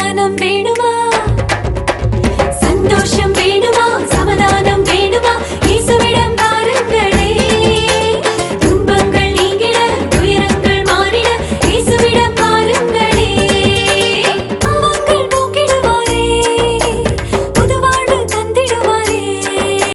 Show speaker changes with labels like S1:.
S1: தியானம் வேணுமா?